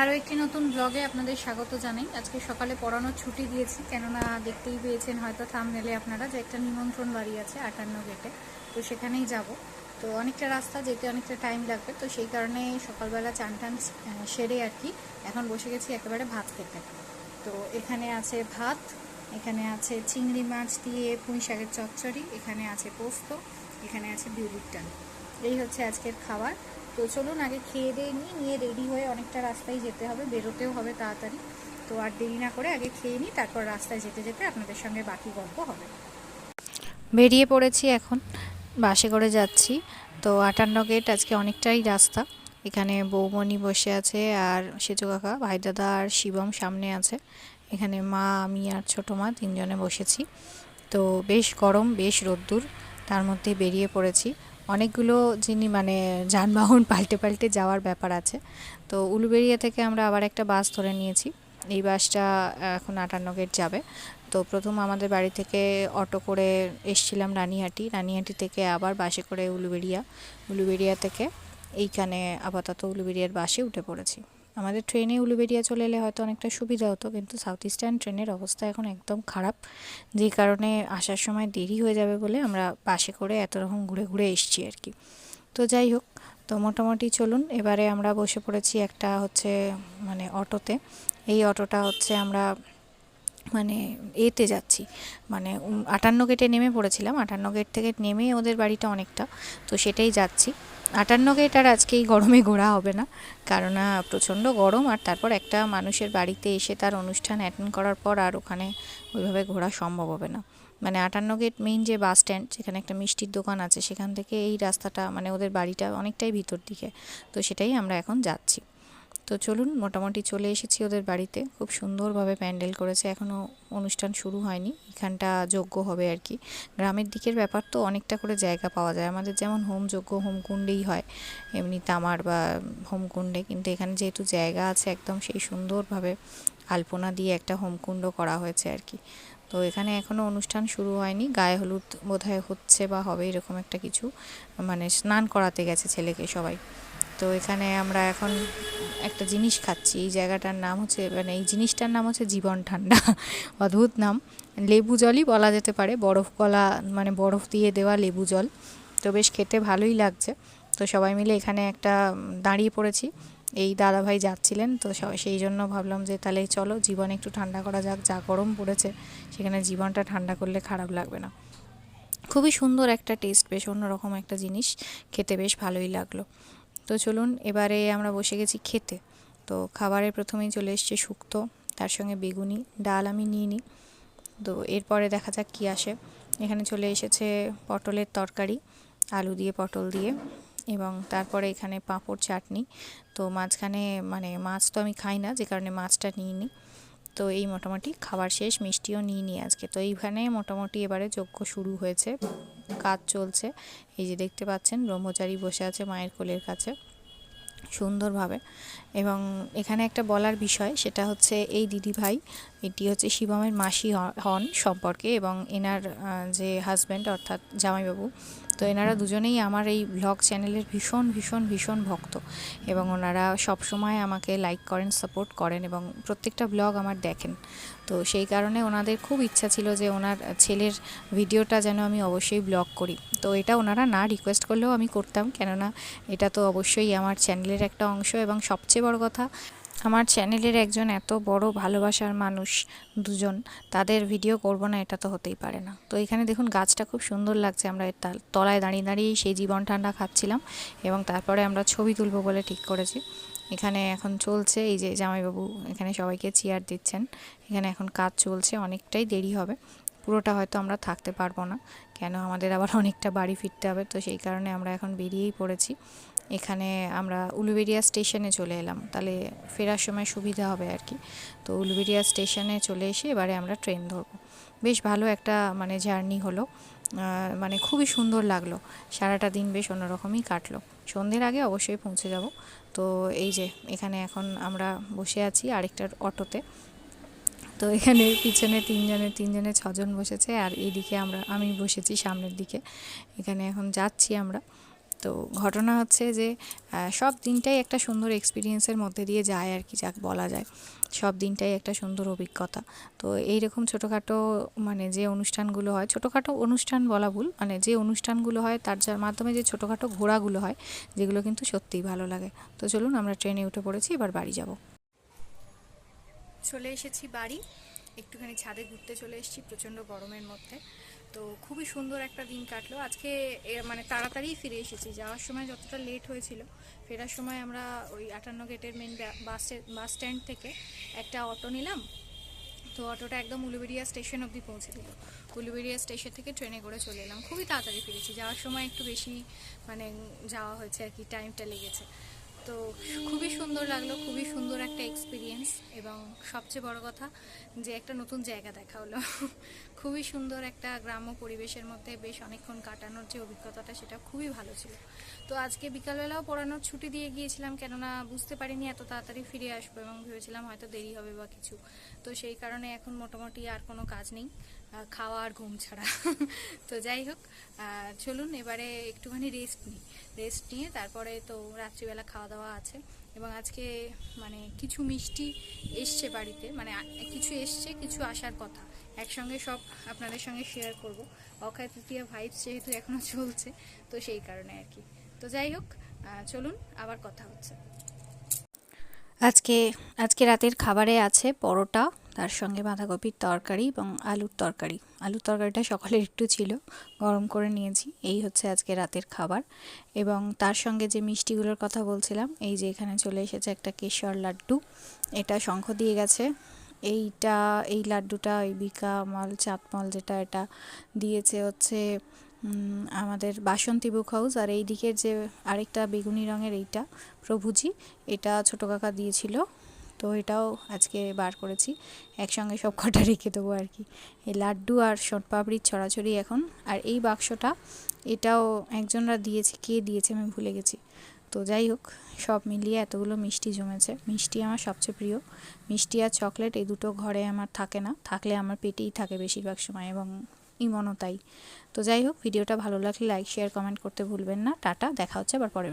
আরও একটি নতুন ব্লগে আপনাদের স্বাগত জানাই। আজকে সকালে পড়ানোর ছুটি দিয়েছি, কেননা দেখতেই পেয়েছেন হয়তো থামনেলে আপনারা যে একটা নিমন্ত্রণ বাড়ি আছে আটান্ন গেটে তো সেখানেই যাব। তো অনেকটা রাস্তা, যেতে অনেকটা টাইম লাগবে, তো সেই কারণে সকালবেলা চান টান সেরে আর কি, এখন বসে গেছি একেবারে ভাত খেতে। তো এখানে আছে ভাত, এখানে আছে চিংড়ি মাছ দিয়ে পুঁই শাকের চচ্চড়ি, এখানে আছে পোস্ত, এখানে আছে বিউলির ডাল। এই হচ্ছে আজকের খাবার। তো চলুন আগে খেয়ে দিয়ে নিই, নিয়ে রেডি হয়ে অনেকটা রাস্তায় যেতে হবে, বেরোতেও হবে তাড়াতাড়ি। তো আর দেরি না করে আগে খেয়ে নিই, তারপর রাস্তায় যেতে যেতে আপনাদের সঙ্গে বাকি গল্প হবে। বেরিয়ে পড়েছি এখন, বাসে করে যাচ্ছি। তো আটান্ন গেট আজকে অনেকটাই রাস্তা। এখানে বৌমণি বসে আছে আর সেজু কাকা ভাই দাদা আর শিবম সামনে আছে। এখানে মা, আমি আর ছোটো মা তিনজনে বসেছি। তো বেশ গরম, বেশ রোদ্দুর, তার মধ্যে বেরিয়ে পড়েছি। অনেকগুলো যিনি মানে যানবাহন পাল্টে পাল্টে যাওয়ার ব্যাপার আছে। তো উলুবেড়িয়া থেকে আমরা আবার একটা বাস ধরে নিয়েছি। এই বাসটা এখন আটান্ন গেট যাবে। তো প্রথম আমাদের বাড়ি থেকে অটো করে এসছিলাম রানিহাটি। রানিহাটি থেকে আবার বাসে করে উলুবেড়িয়া। উলুবেড়িয়া থেকে এইখানে আপাতত উলুবেড়িয়ার বাসে উঠে পড়েছি। আমাদের ট্রেনে উলুবেড়িয়া চলে এলে হয়তো অনেকটা সুবিধা হতো, কিন্তু সাউথ ইস্টার্ন ট্রেনের অবস্থা এখন একদম খারাপ। যে কারণে আসার সময় দেরি হয়ে যাবে বলে আমরা বাসে করে এত রকম ঘুরে ঘুরে এসছি আর কি। তো যাই হোক, তো মোটামুটি চলুন, এবারে আমরা বসে পড়েছি একটা হচ্ছে মানে অটোতে। এই অটোটা হচ্ছে আমরা মানে এতে যাচ্ছি। মানে আটান্ন গেটে নেমে পড়েছিলাম, আটান্ন গেট থেকে নেমে ওদের বাড়িটা অনেকটা, তো সেটাই যাচ্ছি। আটান্ন গেট আর আজকে এই গরমে ঘোরা হবে না। কারণ প্রচণ্ড গরম আর তারপর একটা মানুষের বাড়িতে এসে তার অনুষ্ঠান অ্যাটেন্ড করার পর আর ওখানে ওইভাবে ঘোরা সম্ভব হবে না। মানে আটান্ন গেট মেইন যে বাস স্ট্যান্ড যেখানে একটা মিষ্টির দোকান আছে, সেখান থেকে এই রাস্তাটা মানে ওদের বাড়িটা অনেকটাই ভিতর দিকে। তো সেটাই আমরা এখন যাচ্ছি। তো চলুন, মোটামুটি চলে এসেছি ওদের বাড়িতে। খুব সুন্দরভাবে প্যান্ডেল করেছে। এখনও অনুষ্ঠান শুরু হয়নি। এখানটা যোগ্য হবে আর কি। গ্রামের দিকের ব্যাপার তো অনেকটা করে জায়গা পাওয়া যায়। আমাদের যেমন হোম যোগ্য হোমকুণ্ডেই হয়। এমনি তামার বা হোমকুণ্ডে কিন্তু এখানে যেহেতু জায়গা আছে একদম সেই সুন্দরভাবে আলপনা দিয়ে একটা হোমকুণ্ড করা হয়েছে আর কি। তো এখানে এখনও অনুষ্ঠান শুরু হয়নি। গায়ে হলুদ বোধহয় হচ্ছে বা হবে এরকম একটা কিছু। মানে স্নান করাতে গেছে ছেলেকে সবাই। তো এখানে আমরা এখন একটা জিনিস খাচ্ছি। এই জায়গাটার নাম হচ্ছে মানে এই জিনিসটার নাম হচ্ছে জীবন ঠান্ডা। অদ্ভুত নাম। লেবু জলই বলা যেতে পারে। বরফ গলা মানে বরফ দিয়ে দেওয়া লেবু জল। তো বেশ খেতে ভালোই লাগছে। তো সবাই মিলে এখানে একটা দাঁড়িয়ে পড়েছি। এই দাদাভাই যাচ্ছিলেন, তো সেই জন্য ভাবলাম যে তাহলে চলো, জীবন একটু ঠান্ডা করা যাক। যা গরম পড়েছে, সেখানে জীবনটা ঠান্ডা করলে খারাপ লাগবে না। খুবই সুন্দর একটা টেস্ট, বেশ অন্যরকম একটা জিনিস। খেতে বেশ ভালোই লাগল। তো চলুন, এবারে আমরা বসে গেছি খেতে। তো খাবারে প্রথমেই চলে এসছে শুক্তো, তার সঙ্গে বেগুনি, ডাল আমি নিয়ে নিই। তো এরপরে দেখা যাক কী আসে। এখানে চলে এসেছে পটলের তরকারি, আলু দিয়ে, পটল দিয়ে, এবং তারপরে এখানে পাঁপড় চাটনি। তো মাঝখানে মানে মাছ তো আমি খাই না, যে কারণে মাছটা নিয়ে নিই তো এই মোটামুটি খাবার শেষ, মিষ্টিও নিয়ে নিই আজকে। তো এইখানে মোটামুটি এবারে যজ্ঞ শুরু হয়েছে, কাজ চলছে। এই যে দেখতে পাচ্ছেন, ব্রহ্মচারী বসে আছে মায়ের কোলের কাছে, সুন্দরভাবে। এবং এখানে একটা বলার বিষয়, সেটা হচ্ছে এই দিদি ভাই এটি হচ্ছে শিবমের মাসি হন সম্পর্কে এবং এনার যে হাজব্যান্ড অর্থাৎ জামাইবাবু তো এনারা দুজনেই আমার এই ব্লগ চ্যানেলের ভীষণ ভীষণ ভীষণ ভক্ত এবং ওনারা সবসময় আমাকে লাইক করেন সাপোর্ট করেন এবং প্রত্যেকটা ব্লগ আমার দেখেন। তো সেই কারণে ওনাদের খুব ইচ্ছা ছিল যে ওনার ছেলের ভিডিওটা যেন আমি অবশ্যই ব্লগ করি। তো এটা ওনারা না রিকোয়েস্ট করলেও আমি করতাম, কেননা এটা তো অবশ্যই আমার চ্যানেলের একটা অংশ এবং সবচেয়ে বড় কথা আমার চ্যানেলের একজন এত বড় ভালোবাসার মানুষ দুজন, তাদের ভিডিও করব না, এটা তো হতেই পারে না। তো এখানে দেখুন, গাছটা খুব সুন্দর লাগছে। আমরা তলায় দাঁড়িয়ে দাঁড়িয়েই সেই জীবন ঠান্ডা খাচ্ছিলাম এবং তারপরে আমরা ছবি তুলবো বলে ঠিক করেছি। এখানে এখন চলছে, এই যে জামাইবাবু এখানে সবাইকে চেয়ার দিচ্ছেন। এখানে এখন কাজ চলছে, অনেকটাই দেরি হবে। পুরোটা হয়তো আমরা থাকতে পারব না, কেন আমাদের আবার অনেকটা বাড়ি ফিরতে হবে। তো সেই কারণে আমরা এখন বেরিয়েই পড়েছি। এখানে আমরা উলুবেড়িয়া স্টেশনে চলে এলাম। তাহলে ফেরার সময় সুবিধা হবে আর কি। তো উলুবেড়িয়া স্টেশনে চলে এসে এবারে আমরা ট্রেন ধরবো। বেশ ভালো একটা মানে জার্নি হলো। মানে খুবই সুন্দর লাগল। সারাটা দিন বেশ অন্যরকমই কাটলো। সন্ধ্যের আগে অবশ্যই পৌঁছে যাব। তো এই যে, এখানে এখন আমরা বসে আছি আরেকটা অটোতে। তো এখানে পিছনে তিনজনে তিনজনে ছজন বসেছে। আর এইদিকে আমরা, আমি বসেছি সামনের দিকে। এখানে এখন যাচ্ছি আমরা। তো ঘটনা হচ্ছে যে সব দিনটাই একটা সুন্দর এক্সপিরিয়েন্সের মধ্যে দিয়ে যায় আর কি, যাক বলা যায়। সব দিনটাই একটা সুন্দর অভিজ্ঞতা। তো এইরকম ছোটোখাটো মানে যে অনুষ্ঠানগুলো হয়, ছোটোখাটো অনুষ্ঠান বলা ভুল মানে যে অনুষ্ঠানগুলো হয়, তার যার মাধ্যমে যে ছোটোখাটো ঘোরাগুলো হয়, যেগুলো কিন্তু সত্যিই ভালো লাগে। তো চলুন আমরা ট্রেনে উঠে পড়েছি, এবার বাড়ি যাব। চলে এসেছি বাড়ি। একটুখানি ছাদে ঘুরতে চলে এসেছি প্রচণ্ড গরমের মধ্যে। তো খুবই সুন্দর একটা দিন কাটলো। আজকে মানে তাড়াতাড়ি ফিরে এসেছি। যাওয়ার সময় যতটা লেট হয়েছিল, ফেরার সময় আমরা ওই আটান্ন গেটের মেন বাস বাস স্ট্যান্ড থেকে একটা অটো নিলাম। তো অটোটা একদম উলুবেড়িয়া স্টেশন অবধি পৌঁছে দিল। উলুবেড়িয়া স্টেশন থেকে ট্রেনে করে চলে এলাম। খুবই তাড়াতাড়ি ফিরেছি। যাওয়ার সময় একটু বেশি মানে যাওয়া হয়েছে আর কি টাইমটা লেগেছে। তো খুবই সুন্দর লাগল, খুবই সুন্দর একটা এক্সপিরিয়েন্স এবং সবচেয়ে বড় কথা যে একটা নতুন জায়গা দেখা হলো। খুবই সুন্দর একটা গ্রাম্য পরিবেশের মধ্যে বেশ অনেকক্ষণ কাটানোর যে অভিজ্ঞতাটা সেটা খুবই ভালো ছিল। তো আজকে বিকালবেলাও পড়ানোর ছুটি দিয়ে গিয়েছিলাম, কেননা বুঝতে পারিনি এত তাড়াতাড়ি ফিরে আসব এবং ভেবেছিলাম হয়তো দেরি হবে বা কিছু। তো সেই কারণে এখন মোটামুটি আর কোনো কাজ নেই। খাওয়া আর ঘুম ছাড়া। তো যাই হোক চলুন এবারে একটুখানি রেস্ট নিই। রেস্ট নিয়ে তারপরে তো রাত্রিবেলা খাওয়া দাওয়া আছে। এবং আজকে মানে কিছু মিষ্টি এসছে বাড়িতে মানে কিছু এসছে, কিছু আসার কথা। একসঙ্গে সব আপনাদের সঙ্গে শেয়ার করব। অক্ষয় তৃতীয়া ভাইবস যেহেতু এখনও চলছে, তো সেই কারণে আর কি। তো যাই হোক চলুন, আবার কথা হচ্ছে। আজকে আজকে রাতের খাবারে আছে পরোটা তার সঙ্গে বাঁধাকপির তরকারি এবং আলুর তরকারি। আলুর তরকারিটা সকালের একটু ছিল, গরম করে নিয়েছি। এই হচ্ছে আজকে রাতের খাবার। এবং তার সঙ্গে যে মিষ্টিগুলোর কথা বলছিলাম, এই যে এখানে চলে এসেছে একটা কেশর লাড্ডু। এটা শঙ্খ দিয়ে গেছে। এইটা, এই লাড্ডুটা ওই বিকামল চাঁদমল যেটা এটা দিয়েছে হচ্ছে আমাদের বাসন্তী বুক হাউস আর এই দিকের যে আরেকটা বেগুনি রঙের এইটা, প্রভুজি, এটা ছোটো কাকা দিয়েছিল। তো এটাও আজকে বার করেছি। একসঙ্গে সব কটা রেখে দেবো আর কি। এই লাড্ডু আর শটপাপড়ির ছড়াছড়ি এখন। আর এই বাক্সটা, এটাও একজনরা দিয়েছে, কে দিয়েছে আমি ভুলে গেছি। তো যাই হোক, সব মিলিয়ে এতগুলো মিষ্টি জমেছে। মিষ্টি আমার সবচেয়ে প্রিয়। মিষ্টি আর চকলেট এই দুটো ঘরে আমার থাকে না। থাকলে আমার পেটেই থাকে বেশিরভাগ সময় এবং ইমনও তাই। তো যাই হোক, ভিডিওটা ভালো লাগলে লাইক শেয়ার কমেন্ট করতে ভুলবেন না। টাটা, দেখা হচ্ছে আবার পরের